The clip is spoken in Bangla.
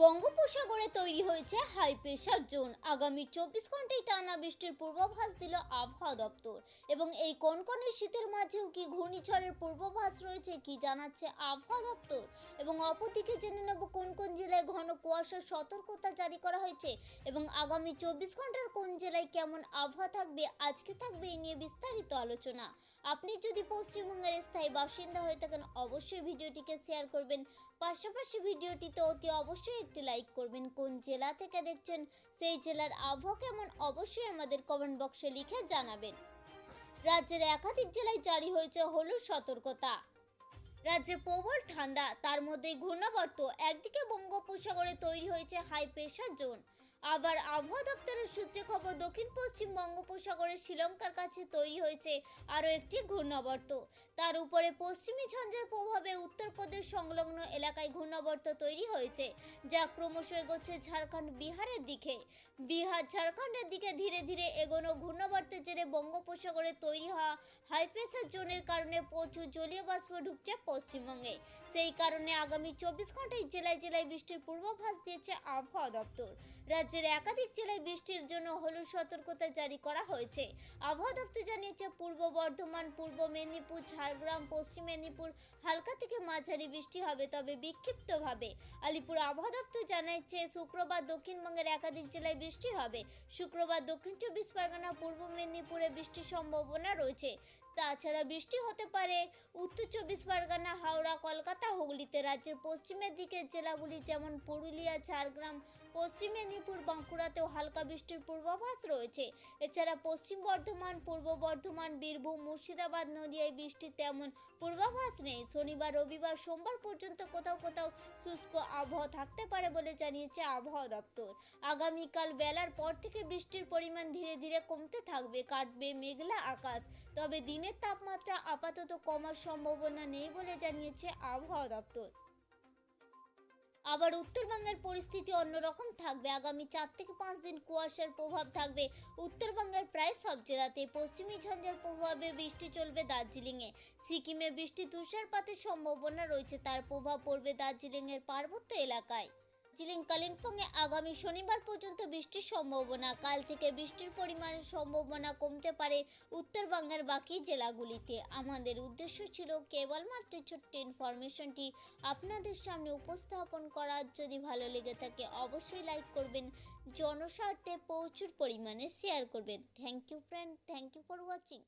বঙ্গোপসাগরে তৈরি হয়েছে হাই প্রেশার জোন আগামী চব্বিশ ঘন্টায় টানা বৃষ্টির পূর্বাভাস দিল আবহাওয়া দপ্তর। এবং এই কনকনে শীতের মাঝেও কি ঘূর্ণিঝড়ের পূর্বাভাস রয়েছে কি জানাচ্ছে আবহাওয়া দপ্তর? এবং অপরদিকে জেনে নেব কোন কোন জেলায় ঘন কুয়াশার সতর্কতা জারি করা হয়েছে এবং আগামী চব্বিশ ঘণ্টার কোন জেলায় কেমন আবহাওয়া থাকবে, আজকে থাকবে এই নিয়ে বিস্তারিত আলোচনা। আপনি যদি পশ্চিমবঙ্গের স্থায়ী বাসিন্দা হয়ে থাকেন, অবশ্যই ভিডিওটিকে শেয়ার করবেন। পাশাপাশি ভিডিওটিতে অতি অবশ্যই একটি লাইক করবেন। কোন জেলা থেকে দেখছেন সেই জেলার আবহাওয়া কেমন, অবশ্যই আমাদের কমেন্ট বক্সে লিখে জানাবেন। রাজ্যের একাধিক জেলায় জারি হয়েছে হলুদ সতর্কতা। রাজ্যে প্রবল ঠান্ডা, তার মধ্যে ঘূর্ণাবর্ত, একদিকে বঙ্গোপসাগরে তৈরি হয়েছে হাই প্রেশার জোন আবার আবহাওয়া দপ্তরের সূত্রে খবর, দক্ষিণ পশ্চিম বঙ্গোপসাগরের শ্রীলঙ্কার কাছে তৈরি হয়েছে আরও একটি ঘূর্ণাবর্ত। তার উপরে পশ্চিমী ঝঞ্ঝার প্রভাবে উত্তরপ্রদেশ সংলগ্ন এলাকায় ঘূর্ণাবর্ত তৈরি হয়েছে, যা ক্রমশ এগোচ্ছে ঝাড়খণ্ড বিহারের দিকে। বিহার ঝাড়খণ্ডের দিকে ধীরে ধীরে এগোনো ঘূর্ণাবর্তের জেরে বঙ্গোপসাগরে তৈরি হওয়া হাই প্রেশার জোনের কারণে প্রচুর জলীয় বাষ্প ঢুকছে পশ্চিমবঙ্গে। সেই কারণে আগামী চব্বিশ ঘন্টায় জেলায় জেলায় বৃষ্টির পূর্বাভাস দিয়েছে আবহাওয়া দপ্তর। রাজ্যের একাধিক জেলায় বৃষ্টির জন্য হলুদ সতর্কতা জারি করা হয়েছে। আবহাওয়া দপ্তর জানিয়েছে, পূর্ব বর্ধমান, পূর্ব মেদিনীপুর, ঝাড়গ্রাম, পশ্চিম মেদিনীপুর, হালকা থেকে মাঝারি বৃষ্টি হবে, তবে বিক্ষিপ্তভাবে। আলিপুর আবহাওয়া দপ্তর জানিয়েছে শুক্রবার দক্ষিণবঙ্গের একাধিক জেলায় বৃষ্টি হবে। শুক্রবার দক্ষিণ চব্বিশ পরগনা, পূর্ব মেদিনীপুরে বৃষ্টির সম্ভাবনা রয়েছে। তাছাড়া বৃষ্টি হতে পারে। উত্তর চব্বিশ পরগনা, হাওড়া, কলকাতা, হুগলিতে রাজ্যের পশ্চিমের দিকের জেলাগুলি যেমন পুরুলিয়া, ঝাড়গ্রাম, পশ্চিম মেদিনীপুর, বাঁকুড়াতেও হালকা বৃষ্টির পূর্বাভাস রয়েছে। এছাড়া পশ্চিম বর্ধমান, পূর্ব বর্ধমান, বীরভূম, মুর্শিদাবাদ, নদিয়ায় বৃষ্টির তেমন পূর্বাভাস নেই। শনিবার, রবিবার, সোমবার পর্যন্ত কোথাও কোথাও শুষ্ক আবহাওয়া থাকতে পারে বলে জানিয়েছে আবহাওয়া দপ্তর। আগামীকাল বেলার পর থেকে বৃষ্টির পরিমাণ ধীরে ধীরে কমতে থাকবে। কাটবে মেঘলা আকাশ। তবে দিনের তাপমাত্রা আপাতত কমার সম্ভাবনা নেই বলে জানিয়েছে আবহাওয়া দপ্তর। আবার উত্তরবঙ্গের পরিস্থিতি অন্যরকম থাকবে। আগামী চার থেকে পাঁচ দিন কুয়াশার প্রভাব থাকবে। উত্তরবঙ্গের প্রায় সব জেলাতে পশ্চিমী ঝঞ্ঝার প্রভাবে বৃষ্টি চলবে দার্জিলিংয়ে। সিকিমে বৃষ্টি তুষারপাতের সম্ভাবনা রয়েছে। তার প্রভাব পড়বে দার্জিলিংয়ের পার্বত্য এলাকায়। দার্জিলিং কালিম্পংয়ে আগামী শনিবার পর্যন্ত বৃষ্টির সম্ভাবনা। কাল থেকে বৃষ্টির পরিমাণ সম্ভাবনা কমতে পারে উত্তরবঙ্গের বাকি জেলাগুলিতে। আমাদের উদ্দেশ্য ছিল কেবলমাত্র ছোট্ট ইনফরমেশনটি আপনাদের সামনে উপস্থাপন করার যদি ভালো লেগে থাকে, অবশ্যই লাইক করবেন, জনস্বার্থে প্রচুর পরিমাণে শেয়ার করবেন। Thank you friend thank you for watching